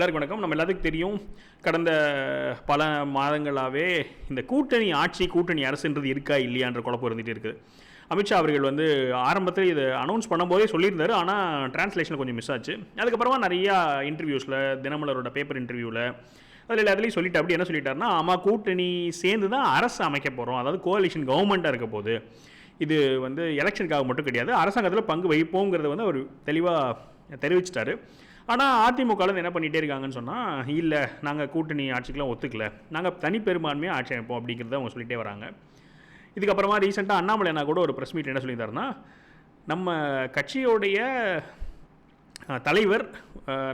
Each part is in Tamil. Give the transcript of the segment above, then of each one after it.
எல்லாருக்கும் வணக்கம். நம்ம எல்லாத்துக்கும் தெரியும் கடந்த பல மாதங்களாகவே இந்த கூட்டணி ஆட்சி கூட்டணி அரசுன்றது இருக்கா இல்லையான்ற குழப்பம் இருந்துகிட்டு இருக்குது. அமித்ஷா அவர்கள் வந்து ஆரம்பத்தில் இதை அனௌன்ஸ் பண்ணும்போதே சொல்லியிருந்தார். ஆனால் டிரான்ஸ்லேஷனில் கொஞ்சம் மிஸ் ஆச்சு. அதுக்கப்புறமா நிறையா இன்டர்வியூஸில் தினமலரோட பேப்பர் இன்டர்வியூவில் அதில் எல்லாத்துலேயும் சொல்லிட்டு அப்படி என்ன சொல்லிட்டாருன்னா ஆமாம் கூட்டணி சேர்ந்து தான் அரசு அமைக்க போகிறோம் அதாவது கோலிஷன் கவர்மெண்ட்டாக இருக்க போகுது. இது வந்து எலெக்ஷனுக்காக மட்டும் கிடையாது. அரசாங்கத்தில் பங்கு வைப்போங்கிறத வந்து அவர் தெளிவாக தெரிவிச்சிட்டாரு. ஆனால் அதிமுகவில் என்ன பண்ணிகிட்டே இருக்காங்கன்னு சொன்னால் இல்லை நாங்கள் கூட்டணி ஆட்சிக்கெலாம் ஒத்துக்கல. நாங்கள் தனிப்பெரும்பான்மையாக ஆட்சி அமைப்போம் அப்படிங்கிறத அவங்க சொல்லிகிட்டே வராங்க. இதுக்கப்புறமா ரீசெண்டாக அண்ணாமலை அண்ணா கூட ஒரு ப்ரெஸ் மீட் என்ன சொல்லியிருந்தாருன்னா நம்ம கட்சியோடைய தலைவர்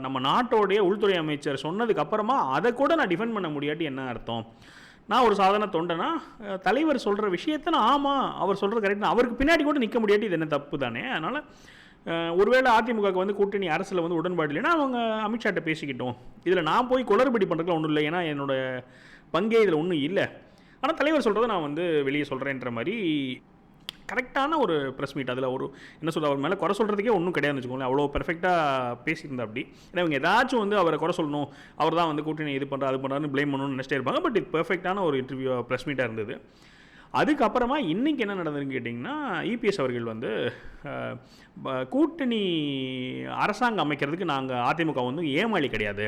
நம்ம நாட்டோடைய உள்துறை அமைச்சர் சொன்னதுக்கு அப்புறமா அதை கூட நான் டிஃபெண்ட் பண்ண முடியாட்டி என்ன அர்த்தம்? நான் ஒரு சாதாரண தொண்டனா தலைவர் சொல்கிற விஷயத்தை நான் ஆமாம் அவர் சொல்கிற கரெக்ட் அவருக்கு பின்னாடி கூட நிற்க முடியாட்டி இது என்ன தப்பு தானே? அதனால் ஒருவேளை அதிமுகவுக்கு வந்து கூட்டணி அரசில் வந்து உடன்பாடு இல்லைன்னா அவங்க அமித்ஷாட்ட பேசிக்கிட்டோம். இதில் நான் போய் குளறுபடி பண்ணுறதுல ஒன்றும் இல்லை. ஏன்னா என்னோட பங்கே இதில் ஒன்றும் இல்லை. ஆனால் தலைவர் சொல்கிறத நான் வந்து வெளியே சொல்கிறேன்ற மாதிரி கரெக்டான ஒரு ப்ரெஸ் மீட் அதில் ஒரு என்ன சொல்ல அவர் மேலே குறை சொல்கிறதுக்கே ஒன்றும் கிடையாதுன்னு வச்சுக்கோங்களேன். அவ்வளோ பெர்ஃபெக்டாக பேசியிருந்தா அப்படி. ஏன்னா இவங்க ஏதாச்சும் வந்து அவரை குறை சொல்லணும். அவர் தான் வந்து கூட்டணி இது பண்ணுறா அது பண்ணுறாருன்னு ப்ளேம் பண்ணணும்னு நினச்சிட்டே இருப்பாங்க. பட் இது பெர்ஃபெக்டான ஒரு இன்டர்வியூ ப்ரெஸ் மீட்டாக இருந்தது. அதுக்கப்புறமா இன்றைக்கி என்ன நடந்ததுன்னு கேட்டிங்கன்னா இபிஎஸ் அவர்கள் வந்து ப- கூட்டணி அரசாங்கம் அமைக்கிறதுக்கு நாங்கள் அதிமுக வந்து ஏமாளி கிடையாது.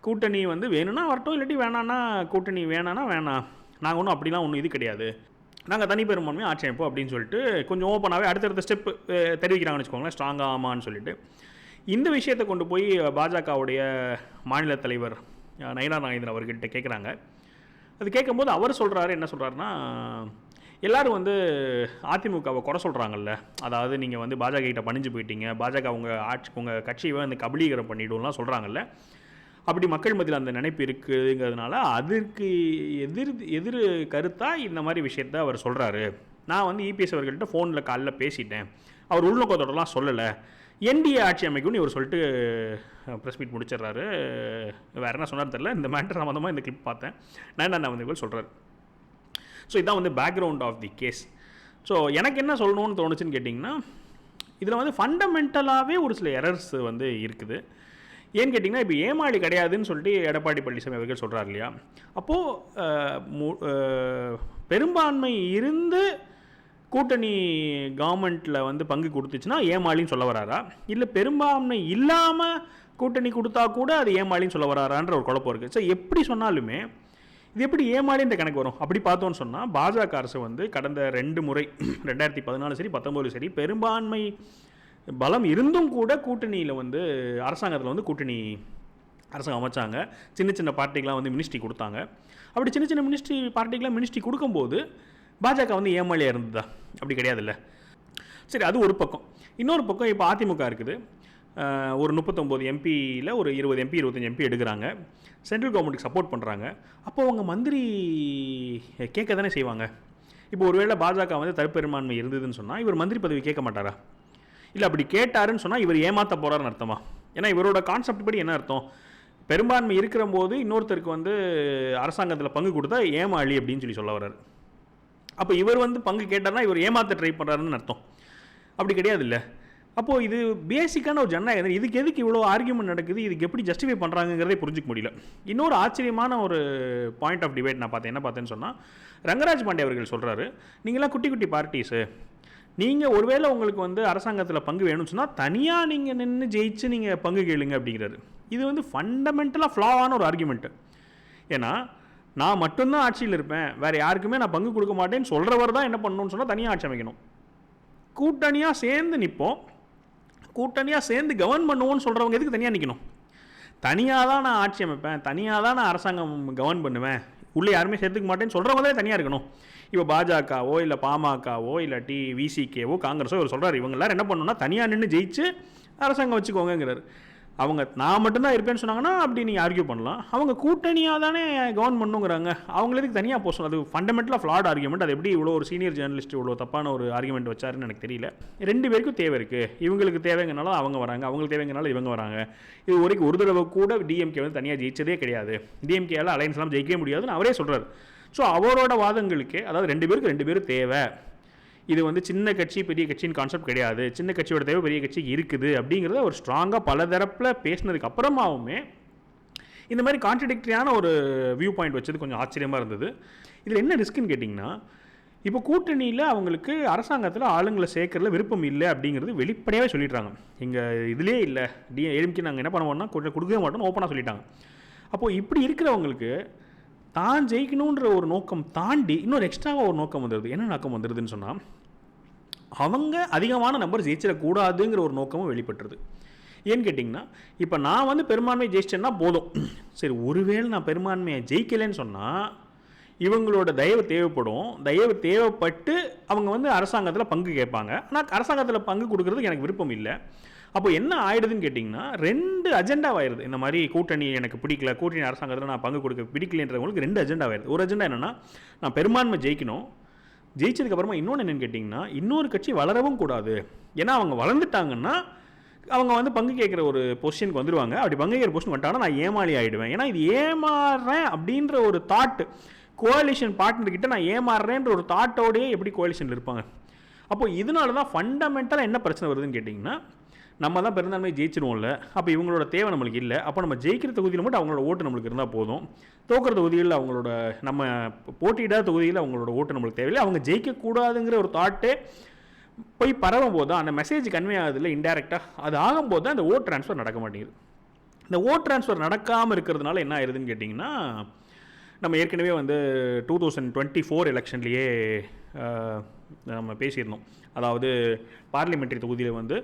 கூட்டணி வந்து வேணும்னா வரட்டும் இல்லாட்டி வேணான்னா கூட்டணி வேணான்னா வேணாம். நாங்கள் ஒன்றும் அப்படிலாம் ஒன்றும் இது கிடையாது. நாங்கள் தனி பெரும்பான்மையாக ஆட்சி அமைப்போம் அப்படின்னு சொல்லிட்டு கொஞ்சம் ஓப்பனாகவே அடுத்தடுத்த ஸ்டெப் தெரிவிக்கிறாங்கன்னு வச்சுக்கோங்களேன் ஸ்ட்ராங்காக ஆமான்னு சொல்லிட்டு. இந்த விஷயத்தை கொண்டு போய் பாஜகவுடைய மாநில தலைவர் அஹ், நாகேந்திரன் அவர்கிட்ட கேட்குறாங்க அது கேட்கும்போது அவர் சொல்கிறாரு என்ன சொல்கிறாருன்னா எல்லோரும் வந்து அதிமுகவை குறை சொல்கிறாங்கல்ல அதாவது நீங்கள் வந்து பாஜக கிட்ட பணிஞ்சு போயிட்டீங்க பாஜக உங்கள் ஆட்சி உங்கள் கட்சியை வந்து கபலீகரம் பண்ணிடும்லாம் சொல்கிறாங்கல்ல அப்படி மக்கள் மத்தியில் அந்த நினைப்பு இருக்குதுங்கிறதுனால அதற்கு எதிர் எதிர் கருத்தாக இந்த மாதிரி விஷயத்த அவர் சொல்கிறாரு நான் வந்து இபிஎஸ் அவர்கள்ட்ட ஃபோனில் காலைல பேசிட்டேன். அவர் உள்நோக்கத்தோடலாம் சொல்லலை. என்டிஏ ஆட்சி அமைக்கும்னு இவர் சொல்லிட்டு ப்ரெஸ் மீட் முடிச்சிடுறாரு. வேறு என்ன சொன்னார் தெரில இந்த மேட்டர் சம்மந்தமாக இந்த கிளிப் பார்த்தேன். நான் நான் வந்து இவர் சொல்கிறார் ஸோ இதான் வந்து background of the case so எனக்கு என்ன சொல்லணும்னு தோணுச்சுன்னு கேட்டிங்கன்னா இதில் வந்து ஃபண்டமெண்டலாகவே ஒரு சில எரர்ஸ் வந்து இருக்குது. ஏன்னு கேட்டிங்கன்னா இப்போ ஏமாளி கிடையாதுன்னு சொல்லிட்டு எடப்பாடி பழனிசாமி அவர்கள் சொல்கிறார் இல்லையா? அப்போது பெரும்பான்மை இருந்து கூட்டணி கவர்மெண்ட்டில் வந்து பங்கு கொடுத்துச்சுன்னா ஏமாளின்னு சொல்ல வராரா? இல்லை பெரும்பான்மை இல்லாமல் கூட்டணி கொடுத்தா கூட அது ஏமாளின்னு சொல்ல வராரான்ற ஒரு குழப்பம் இருக்குது ஸோ எப்படி சொன்னாலுமே இது எப்படி ஏமாளின்ற கணக்கு வரும்? அப்படி பார்த்தோன்னு சொன்னால் பாஜக அரசு வந்து கடந்த ரெண்டு முறை ரெண்டாயிரத்தி பதினாலு சரி பத்தொம்போது சரி பெரும்பான்மை பலம் இருந்தும் கூட கூட்டணியில் வந்து அரசாங்கத்தில் வந்து கூட்டணி அரசாங்கம் அமைச்சாங்க. சின்ன சின்ன பார்ட்டிக்கெலாம் வந்து மினிஸ்ட்ரி கொடுத்தாங்க. அப்படி சின்ன சின்ன மினிஸ்ட்ரி பார்ட்டிக்கெலாம் மினிஸ்ட்ரி கொடுக்கும்போது பாஜக வந்து ஏமாளியாக இருந்ததா? அப்படி கிடையாதுல்ல. சரி அது ஒரு பக்கம். இன்னொரு பக்கம் இப்போ அதிமுக இருக்குது. ஒரு முப்பத்தொம்போது எம்பியில் ஒரு இருபது எம்பி இருபத்தஞ்சி எம்பி எடுக்கிறாங்க. சென்ட்ரல் கவர்மெண்ட்டுக்கு சப்போர்ட் பண்ணுறாங்க அப்போ அவங்க மந்திரி கேட்க தானே செய்வாங்க. இப்போ ஒருவேளை பாஜக வந்து தற்பெரும்பான்மை இருந்ததுன்னு சொன்னால் இவர் மந்திரி பதவி கேட்க மாட்டாரா? இல்லை அப்படி கேட்டாருன்னு சொன்னால் இவர் ஏமாற்ற போகிறாருன்னு அர்த்தமா? ஏன்னா இவரோட கான்செப்ட் படி என்ன அர்த்தம்? பெரும்பான்மை இருக்கிற போது இன்னொருத்தருக்கு வந்து அரசாங்கத்தில் பங்கு கொடுத்தா ஏமாளி அப்படின்னு சொல்லி சொல்ல வர்றாரு. அப்போ இவர் வந்து பங்கு கேட்டார்னா இவர் ஏமாத்த ட்ரை பண்ணுறாருன்னு அர்த்தம். அப்படி கிடையாது இல்லை அப்போது இது பேசிக்கான ஒரு ஜனநாயகம் இதுக்கு எதுக்கு இவ்வளோ ஆர்கியூமெண்ட் நடக்குது? இதுக்கு எப்படி ஜஸ்டிஃபை பண்ணுறாங்கிறதே புரிஞ்சுக்க முடியல. இன்னொரு ஆச்சரியமான ஒரு பாயிண்ட் ஆஃப் டிபேட் நான் பார்த்தேன். என்ன பார்த்தேன்னு சொன்னால் ரங்கராஜ் பாண்டே அவர்கள் சொல்கிறாரு நீங்களாம் குட்டி குட்டி பார்ட்டிஸு நீங்கள் ஒருவேளை உங்களுக்கு வந்து அரசாங்கத்தில் பங்கு வேணும்னு சொன்னால் தனியாக நீங்கள் நின்று ஜெயிச்சு நீங்கள் பங்கு கேளுங்க அப்படிங்கிறாரு. இது வந்து ஃபண்டமெண்டலாக ஃப்ளாவான ஒரு ஆர்குமெண்ட்டு ஏன்னா நான் மட்டும்தான் ஆட்சியில் இருப்பேன். வேறு யாருக்குமே நான் பங்கு கொடுக்க மாட்டேன்னு சொல்கிறவர் தான் என்ன பண்ணணும்னு சொன்னால் தனியாக ஆட்சி அமைக்கணும். கூட்டணியாக சேர்ந்து நிற்போம் கூட்டணியாக சேர்ந்து கவர்ன் பண்ணுவோம்னு சொல்கிறவங்க எதுக்கு தனியாக நிற்கணும் தனியாக தான் நான் ஆட்சி அமைப்பேன். தனியாக தான் நான் அரசாங்கம் கவர்ன் பண்ணுவேன். உள்ளே யாருமே சேர்த்துக்க மாட்டேன்னு சொல்கிறவங்க தான் தனியாக இருக்கணும். இப்போ பாஜகவோ இல்லை பாமகவோ இல்லாட்டி விசிகேவோ காங்கிரஸோ இவர் சொல்கிறார் இவங்க எல்லாரும் என்ன பண்ணணும்னா தனியாக நின்று ஜெயிச்சு அரசாங்கம் வச்சுக்கோங்கங்கிறார். அவங்க நான் மட்டும்தான் இருப்பேன்னு சொன்னாங்கன்னா அப்படி நீங்கள் ஆர்கியூ பண்ணலாம். அவங்க கூட்டணியாக தானே கவர்ன் பண்ணுங்கிறாங்க. அவங்களுக்கு தனியாக போசணும் அது ஃபண்டமெண்டலாக ஃப்ளாட் ஆர்குமெண்ட் அது எப்படி இவ்வளோ ஒரு சீனியர் ஜேர்னலிஸ்ட் இவ்வளோ தப்பான ஒரு ஆர்குமெண்ட் வச்சாருன்னு எனக்கு தெரியல. ரெண்டு பேருக்கும் தேவை இருக்குது இவங்களுக்கு தேவைங்கனால அவங்க வராங்க. அவங்களுக்கு தேவைங்கனால இவங்க வராங்க. இது வரைக்கும் ஒரு தடவை கூட டிஎம்கே வந்து தனியாக ஜெயிச்சதே கிடையாது. டிஎம்கேயால் அலைன்ஸ்லாம் ஜெயிக்கவே முடியாதுன்னு அவரே சொல்கிறார் ஸோ அவரோட வாதங்களுக்கு அதாவது ரெண்டு பேருக்கு ரெண்டு பேரும் தேவை. இது வந்து சின்ன கட்சி பெரிய கட்சின்னு கான்செப்ட் கிடையாது. சின்ன கட்சியோட தேவை பெரிய கட்சி இருக்குது அப்படிங்கிறத ஒரு ஸ்ட்ராங்காக பல தரப்பில் பேசினதுக்கு அப்புறமாவுமே இந்த மாதிரி கான்ட்ரடிக்டரியான ஒரு வியூ பாயிண்ட் வச்சது கொஞ்சம் ஆச்சரியமாக இருந்தது. இதில் என்ன ரிஸ்க்குன்னு கேட்டிங்கன்னா இப்போ கூட்டணியில் அவங்களுக்கு அரசாங்கத்தில் ஆளுங்களை சேர்க்கறதுல விருப்பம் இல்லை அப்படிங்கிறது வெளிப்படையாகவே சொல்லிடுறாங்க. எங்கள் இதுலேயே இல்லை. டி நாங்கள் என்ன பண்ணுவோம்னா கொஞ்சம் கொடுக்கவே மாட்டோம்னு ஓப்பனாக சொல்லிட்டாங்க. அப்போது இப்படி இருக்கிறவங்களுக்கு தான் ஜெயிக்கணுன்ற ஒரு நோக்கம் தாண்டி இன்னொரு எக்ஸ்ட்ராவாக ஒரு நோக்கம் வந்துடுது என்ன நோக்கம் வந்துடுதுன்னு சொன்னால் அவங்க அதிகமான நம்பர் ஜெயிச்சிடக்கூடாதுங்கிற ஒரு நோக்கமும் வெளிப்பட்டுருது. ஏன்னு கேட்டிங்கன்னா இப்போ நான் வந்து பெரும்பான்மை ஜெயிச்சிட்டேன்னா போதும். சரி ஒருவேளை நான் பெரும்பான்மையை ஜெயிக்கலைன்னு சொன்னால் இவங்களோட தயவு தேவைப்படும். தயவு தேவைப்பட்டு அவங்க வந்து அரசாங்கத்தில் பங்கு கேட்பாங்க. ஆனால் அரசாங்கத்தில் பங்கு கொடுக்குறதுக்கு எனக்கு விருப்பம் இல்லை. அப்போ என்ன ஆயிடுதுன்னு கேட்டிங்கன்னா ரெண்டு அஜெண்டா ஆயிடுது இந்த மாதிரி கூட்டணி எனக்கு பிடிக்கல கூட்டணி அரசாங்கத்தில் நான் பங்கு கொடுக்க பிடிக்கலன்றவங்களுக்கு ரெண்டு அஜெண்டா ஆயிடுது ஒரு அஜெண்டா என்னென்னா நான் பெரும்பான்மை ஜெயிக்கணும். ஜெயிச்சதுக்கப்புறமா இன்னொன்று என்னென்னு கேட்டிங்கன்னா இன்னொரு கட்சி வளரவும் கூடாது. ஏன்னா அவங்க வளர்ந்துட்டாங்கன்னா அவங்க வந்து பங்கு கேட்குற ஒரு பொசிஷனுக்கு வந்துடுவாங்க அப்படி பங்கு கேட்குற பொசிஷன் வந்துட்டாங்கன்னா நான் ஏமாளி ஆகிடுவேன் ஏன்னா இது ஏமாறுறேன் அப்படின்ற ஒரு தாட்டு கோலிஷன் பார்ட்னர்கிட்ட நான் ஏமாறுறேன்ற ஒரு தாட்டோடயே எப்படி கோலிஷனில் இருப்பாங்க? அப்போது இதனால தான் ஃபண்டமெண்டலாக என்ன பிரச்சனை வருதுன்னு கேட்டிங்கன்னா நம்ம தான் பெருந்தான்மை ஜெயிச்சிருவோம்ல. அப்போ இவங்களோட தேவை நம்மளுக்கு இல்லை. அப்போ நம்ம ஜெயிக்கிற தொகுதியில் மட்டும் அவங்களோட ஓட்டு நம்மளுக்கு இருந்தால் போதும். தோக்கிற தொகுதியில் அவங்களோட நம்ம போட்டியிடாத தொகுதியில் அவங்களோட ஓட்டு நம்மளுக்கு தேவையில்லை. அவங்க ஜெயிக்கக்கூடாதுங்கிற ஒரு தாட்டே போய் பரவும் போது தான் அந்த மெசேஜ் கன்வே ஆகுதுல்ல இன்டெரக்டாக அது ஆகும்போது தான் அந்த ஓட் ட்ரான்ஸ்ஃபர் நடக்க மாட்டேங்குது. இந்த ஓட் ட்ரான்ஸ்ஃபர் நடக்காமல் இருக்கிறதுனால என்ன ஆயிருதுன்னு கேட்டிங்கன்னா நம்ம ஏற்கனவே வந்து டூ தௌசண்ட் டுவெண்ட்டி ஃபோர் எலெக்ஷன்லேயே நம்ம பேசியிருந்தோம். அதாவது பார்லிமெண்ட்ரி தொகுதியில் வந்து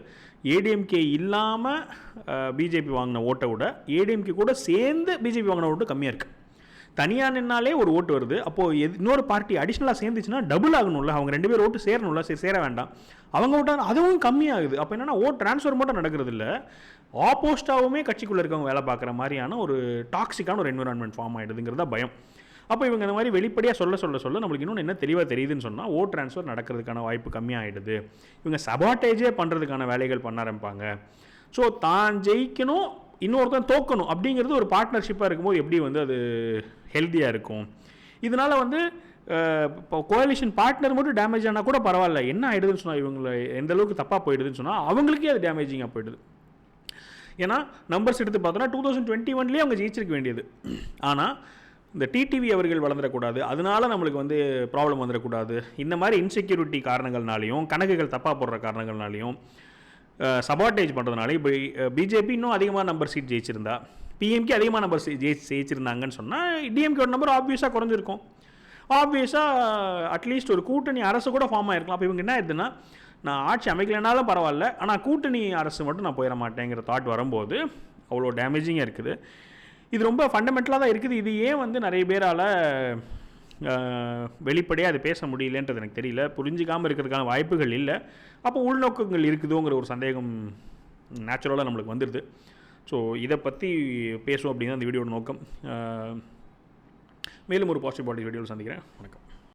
ஏடிஎம்கே இல்லாமல் பிஜேபி வாங்கின ஓட்டை விட ஏடிஎம்கே கூட சேர்ந்து பிஜேபி வாங்கின ஓட்டு கம்மியாக இருக்குது தனியாக நின்னாலே ஒரு ஓட்டு வருது. அப்போது எது இன்னொரு பார்ட்டி அடிஷ்னலாக சேர்ந்துச்சுன்னா டபுள் ஆகணும்ல. அவங்க ரெண்டு பேர் ஓட்டு சேரணும்ல சரி சேர வேண்டாம். அவங்க ஓட்டா அதுவும் கம்மியாகுது. அப்போ என்னென்னா ஓட் ட்ரான்ஸ்ஃபர் மட்டும் நடக்கிறது இல்லை ஆப்போஸ்டாகவுமே கட்சிக்குள்ளே இருக்கவங்க வேலை பார்க்குற மாதிரியான ஒரு டாக்ஸிக்கான ஒரு என்விரான்மெண்ட் ஃபார்ம் ஆகிடுதுங்கிறதா பயம். அப்போ இவங்க இந்த மாதிரி வெளிப்படையாக சொல்ல சொல்ல சொல்ல நம்மளுக்கு இன்னொன்று என்ன தெளிவாக தெரியுதுன்னு சொன்னால் ஓட் ட்ரான்ஸ்ஃபர் நடக்கிறதுக்கான வாய்ப்பு கம்மியாகிடுது இவங்க சபாட்டேஜே பண்ணுறதுக்கான வேலைகள் பண்ண ஆரம்பிப்பாங்க. ஸோ தான் ஜெயிக்கணும் இன்னொருத்தன் தோக்கணும் அப்படிங்கிறது ஒரு பார்ட்னர்ஷிப்பாக இருக்கும்போது எப்படி வந்து அது ஹெல்த்தியாக இருக்கும்? இதனால் வந்து இப்போ கோalition பார்ட்னர் மட்டும் டேமேஜ் ஆனால் கூட பரவாயில்ல. என்ன ஆகிடுதுன்னு சொன்னால் இவங்களை எந்த அளவுக்கு தப்பாக போயிடுதுன்னு சொன்னால் அவங்களுக்கே அது டேமேஜிங்காக போயிடுது. ஏன்னா நம்பர்ஸ் எடுத்து பார்த்தோன்னா டூ தௌசண்ட் டுவெண்ட்டி ஒன்லேயே அவங்க ஜெயிச்சிருக்க வேண்டியது. ஆனால் இந்த டிடிவி அவர்கள் வளர்ந்துடக்கூடாது. அதனால நம்மளுக்கு வந்து ப்ராப்ளம் வந்துடக்கூடாது. இந்த மாதிரி இன்செக்யூரிட்டி காரணங்கள்னாலையும் கணக்குகள் தப்பாக போடுற காரணங்கள்னாலையும் சபாட்டேஜ் பண்ணுறதுனால இப்போ பிஜேபி இன்னும் அதிகமாக நம்பர் சீட் ஜெயிச்சிருந்தா பிஎம்கே அதிகமாக நம்பர் ஜெயி ஜெயிச்சிருந்தாங்கன்னு சொன்னால் டிஎம்கேயோட நம்பர் ஆப்வியஸாக குறைஞ்சிருக்கும். ஆப்வியஸாக அட்லீஸ்ட் ஒரு கூட்டணி அரசு கூட ஃபார்ம் ஆகிருக்கலாம் அப்போ இவங்க என்ன ஆயிடுதுன்னா நான் ஆட்சி அமைக்கலைனாலும் பரவாயில்ல ஆனால் கூட்டணி அரசு மட்டும் நான் போயிட மாட்டேங்கிற தாட் வரும்போது அவ்வளோ டேமேஜிங்காக இருக்குது. இது ரொம்ப ஃபண்டமெண்டலாக தான் இருக்குது. இது ஏன் வந்து நிறைய பேரால் வெளிப்படையாக அது பேச முடியலன்றது எனக்கு தெரியல. புரிஞ்சிக்காமல் இருக்கிறதுக்கான வாய்ப்புகள் இல்லை. அப்போ உள்நோக்கங்கள் இருக்குதுங்கிற ஒரு சந்தேகம் நேச்சுரலாக நம்மளுக்கு வந்துடுது ஸோ இதை பற்றி பேசுவோம் அப்படின்னு அந்த வீடியோட நோக்கம். மேலும் ஒரு பாசிட்டிவ் பாடி வீடியோவில் சந்திக்கிறேன். வணக்கம்.